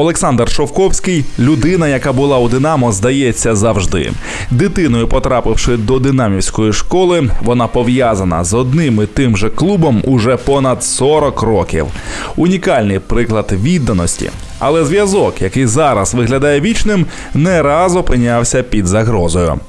Олександр Шовковський людина, яка була у Динамо, здається завжди. Дитиною потрапивши до динамівської школи, вона пов'язана з одним і тим же клубом уже понад 40 років. Унікальний приклад відданості. Але зв'язок, який зараз виглядає вічним, не раз опинявся під загрозою.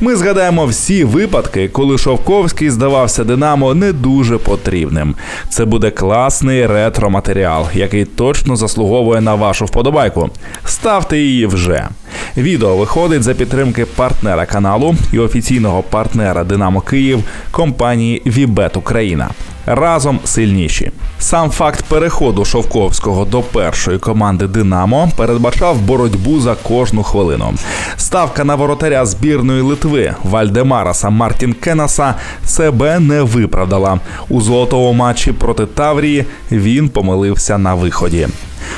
Ми згадаємо всі випадки, коли Шовковський здавався Динамо не дуже потрібним. Це буде класний ретро-матеріал, який точно заслуговує на вашу вподобайку. Ставте її вже. Відео виходить за підтримки партнера каналу і офіційного партнера Динамо Київ компанії Вібет Україна. Разом сильніші. Сам факт переходу Шовковського до першої команди Динамо передбачав боротьбу за кожну хвилину. Ставка на воротаря збірної Литви Вальдемараса Мартін Кенаса себе не виправдала. У золотому матчі проти Таврії він помилився на виході.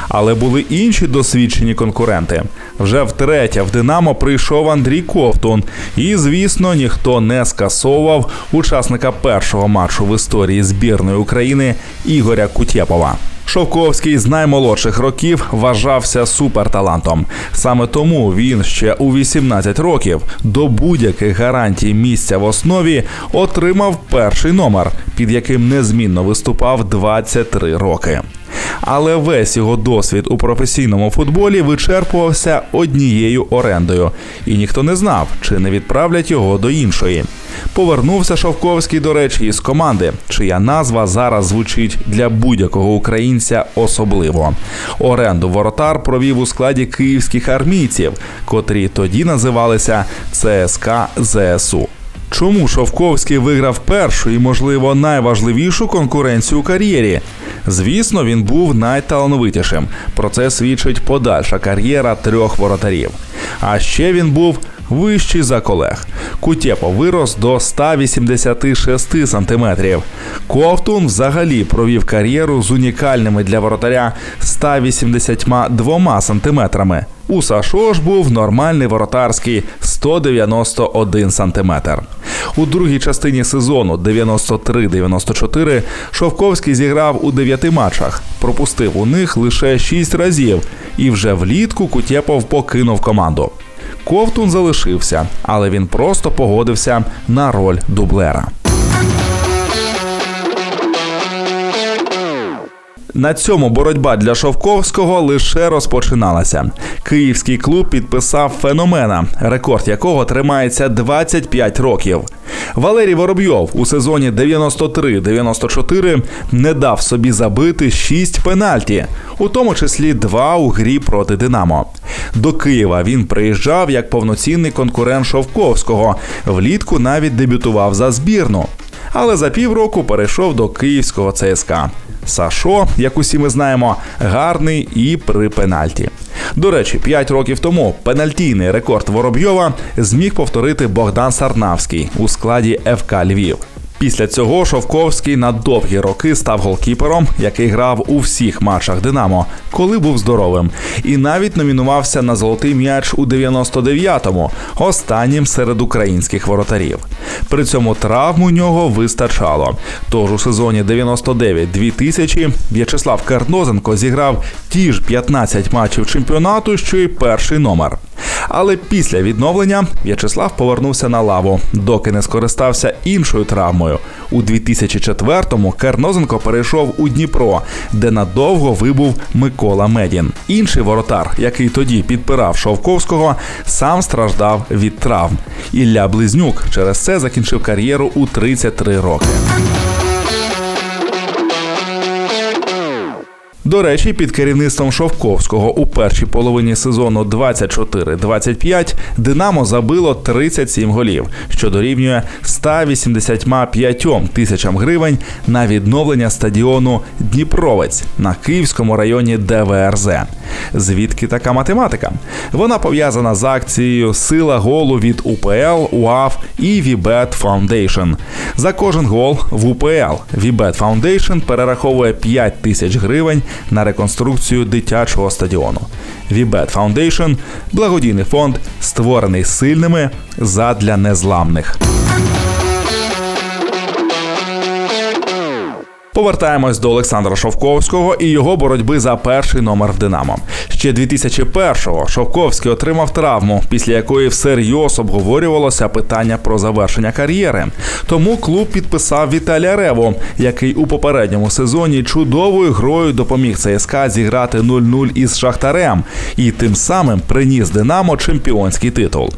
Але були інші досвідчені конкуренти. Вже втретє в Динамо прийшов Андрій Ковтун, і звісно, ніхто не скасовував учасника першого матчу в історії збірної України Ігоря Кутєпова. Шовковський з наймолодших років вважався суперталантом. Саме тому він ще у 18 років до будь-яких гарантій місця в основі отримав перший номер, під яким незмінно виступав 23 роки. Але весь його досвід у професійному футболі вичерпувався однією орендою, і ніхто не знав, чи не відправлять його до іншої. Повернувся Шовковський, до речі, із команди, чия назва зараз звучить для будь-якого українця особливо. Оренду воротар провів у складі київських армійців, котрі тоді називалися ЦСК ЗСУ. Чому Шовковський виграв першу і, можливо, найважливішу конкуренцію у кар'єрі? Звісно, він був найталановитішим. Про це свідчить подальша кар'єра трьох воротарів. А ще він був вищий за колег. Кутєпо вирос до 186 сантиметрів. Ковтун взагалі провів кар'єру з унікальними для воротаря 182 сантиметрами. У Сашо ж був нормальний воротарський 191 сантиметр. У другій частині сезону 93-94 Шовковський зіграв у 9 матчах, пропустив у них лише 6 разів, і вже влітку Кутєпов покинув команду. Ковтун залишився, але він просто погодився на роль дублера. На цьому боротьба для Шовковського лише розпочиналася. Київський клуб підписав феномена, рекорд якого тримається 25 років. Валерій Воробйов у сезоні 93-94 не дав собі забити 6 пенальті, у тому числі два у грі проти Динамо. До Києва він приїжджав як повноцінний конкурент Шовковського. Влітку навіть дебютував за збірну. Але за півроку перейшов до київського ЦСКА. Сашо, як усі ми знаємо, гарний і при пенальті. До речі, 5 років тому пенальтійний рекорд Воробйова зміг повторити Богдан Сарнавський у складі ФК Львів. Після цього Шовковський на довгі роки став голкіпером, який грав у всіх матчах Динамо, коли був здоровим, і навіть номінувався на золотий м'яч у 99-му, останнім серед українських воротарів. При цьому травм у нього вистачало. Тож у сезоні 99-2000 В'ячеслав Карнозенко зіграв ті ж 15 матчів чемпіонату, що й перший номер. Але після відновлення В'ячеслав повернувся на лаву, доки не скористався іншою травмою. У 2004-му Кернозенко перейшов у Дніпро, де надовго вибув Микола Медін. Інший воротар, який тоді підпирав Шовковського, сам страждав від травм. Ілля Близнюк через це закінчив кар'єру у 33 роки. До речі, під керівництвом Шовковського у першій половині сезону 24-25 Динамо забило 37 голів, що дорівнює 185 тисячам гривень на відновлення стадіону Дніпровець на Київському районі ДВРЗ. Звідки така математика? Вона пов'язана з акцією Сила голу від УПЛ, УАФ і Вібет Foundation. За кожен гол в УПЛ Вібет Foundation перераховує 5 тисяч гривень на реконструкцію дитячого стадіону. Вібет Foundation – благодійний фонд, створений сильними задля незламних. Повертаємось до Олександра Шовковського і його боротьби за перший номер в Динамо. Ще 2001-го Шовковський отримав травму, після якої всерйоз обговорювалося питання про завершення кар'єри. Тому клуб підписав Віталія Реву, який у попередньому сезоні чудовою грою допоміг ЦСКА зіграти 0-0 із Шахтарем і тим самим приніс Динамо чемпіонський титул.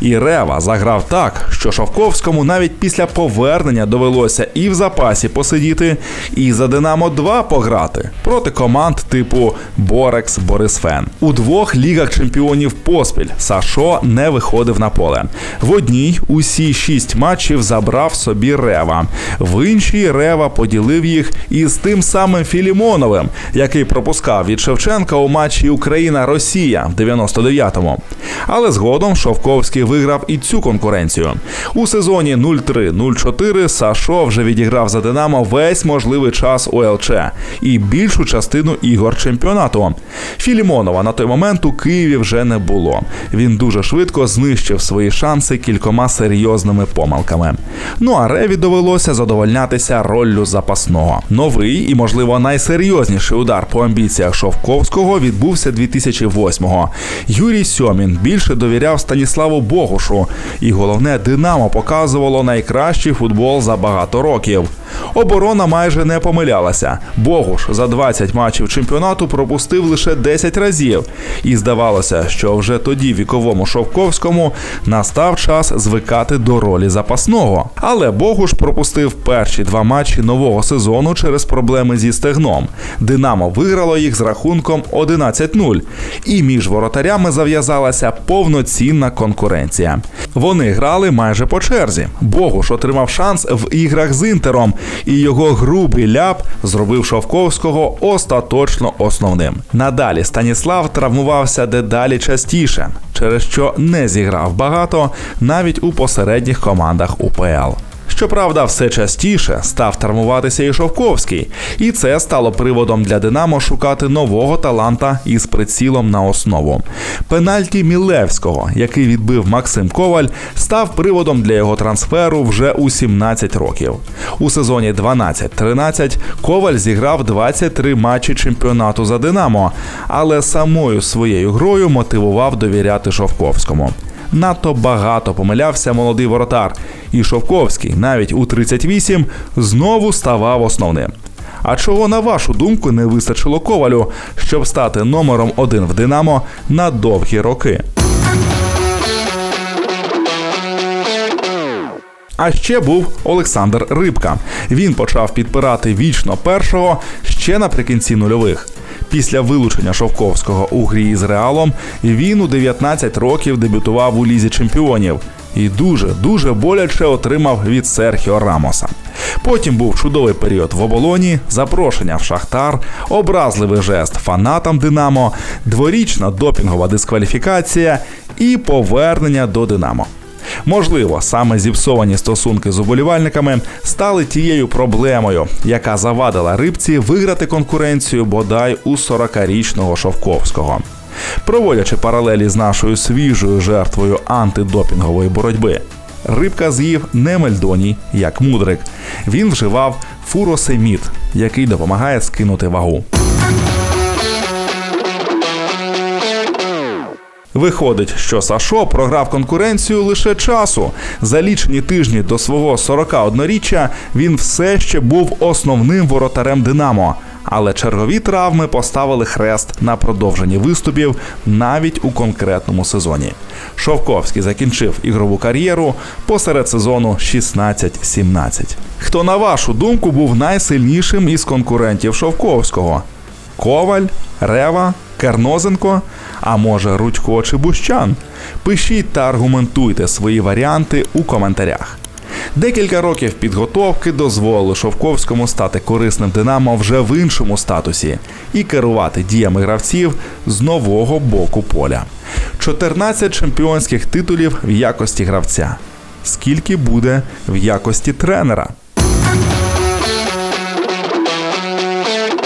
І Рева заграв так, що Шовковському навіть після повернення довелося і в запасі посидіти, і за Динамо 2 пограти проти команд типу Борекс Борисфен. У двох лігах чемпіонів поспіль Сашо не виходив на поле. В одній усі шість матчів забрав собі Рева. В іншій Рева поділив їх із тим самим Філімоновим, який пропускав від Шевченка у матчі Україна-Росія в 99-му. Але згодом Шовковський виграв і цю конкуренцію. У сезоні 0-3-0-4 Сашо вже відіграв за Динамо весь можливий час у ЛЧ і більшу частину ігор чемпіонату. Філімонова на той момент у Києві вже не було. Він дуже швидко знищив свої шанси кількома серйозними помилками. Ну а Реві довелося задовольнятися роллю запасного. Новий і, можливо, найсерйозніший удар по амбіціях Шовковського відбувся 2008-го. Юрій Сьомін більше довіряв Станіславу Богушу, і головне Динамо показувало найкращий футбол за багато років. Оборона майже не помилялася. Богуш за 20 матчів чемпіонату пропустив лише 10 разів, і здавалося, що вже тоді віковому Шовковському настав час звикати до ролі запасного. Але Богуш пропустив перші два матчі нового сезону через проблеми зі стегном. Динамо виграло їх з рахунком 11-0, і між воротарями зав'язалася повноцінна конкуренція. Вони грали майже по черзі. Богуш отримав шанс в іграх з інтером, і його грубий ляп зробив Шовковського остаточно основним. Надалі Станіслав травмувався дедалі частіше, через що не зіграв багато навіть у посередніх командах УПЛ. Щоправда, все частіше став травмуватися і Шовковський, і це стало приводом для Динамо шукати нового таланта із прицілом на основу. Пенальті Мілевського, який відбив Максим Коваль, став приводом для його трансферу вже у 17 років. У сезоні 12-13 Коваль зіграв 23 матчі чемпіонату за Динамо, але самою своєю грою мотивував довіряти Шовковському. Надто багато помилявся молодий воротар, і Шовковський, навіть у 38, знову ставав основним. А чого, на вашу думку, не вистачило ковалю, щоб стати номером один в Динамо на довгі роки? А ще був Олександр Рибка. Він почав підпирати вічно першого ще наприкінці нульових. Після вилучення Шовковського у грі з Реалом він у 19 років дебютував у лізі чемпіонів і дуже дуже боляче отримав від Серхіо Рамоса. Потім був чудовий період в оболоні, запрошення в Шахтар, образливий жест фанатам Динамо, дворічна допінгова дискваліфікація і повернення до Динамо. Можливо, саме зіпсовані стосунки з уболівальниками стали тією проблемою, яка завадила рибці виграти конкуренцію бодай у 40-річного Шовковського. Проводячи паралелі з нашою свіжою жертвою антидопінгової боротьби, рибка з'їв не мельдоній, як мудрик. Він вживав фуросемід, який допомагає скинути вагу. Виходить, що Сашо програв конкуренцію лише часу. За лічені тижні до свого 41-річчя він все ще був основним воротарем Динамо. Але чергові травми поставили хрест на продовженні виступів навіть у конкретному сезоні. Шовковський закінчив ігрову кар'єру посеред сезону 16-17. Хто на вашу думку був найсильнішим із конкурентів Шовковського? Коваль, Рева, Кернозенко, а може Рудько чи Бущан? Пишіть та аргументуйте свої варіанти у коментарях. Декілька років підготовки дозволили Шовковському стати корисним Динамо вже в іншому статусі і керувати діями гравців з нового боку поля. 14 чемпіонських титулів в якості гравця. Скільки буде в якості тренера?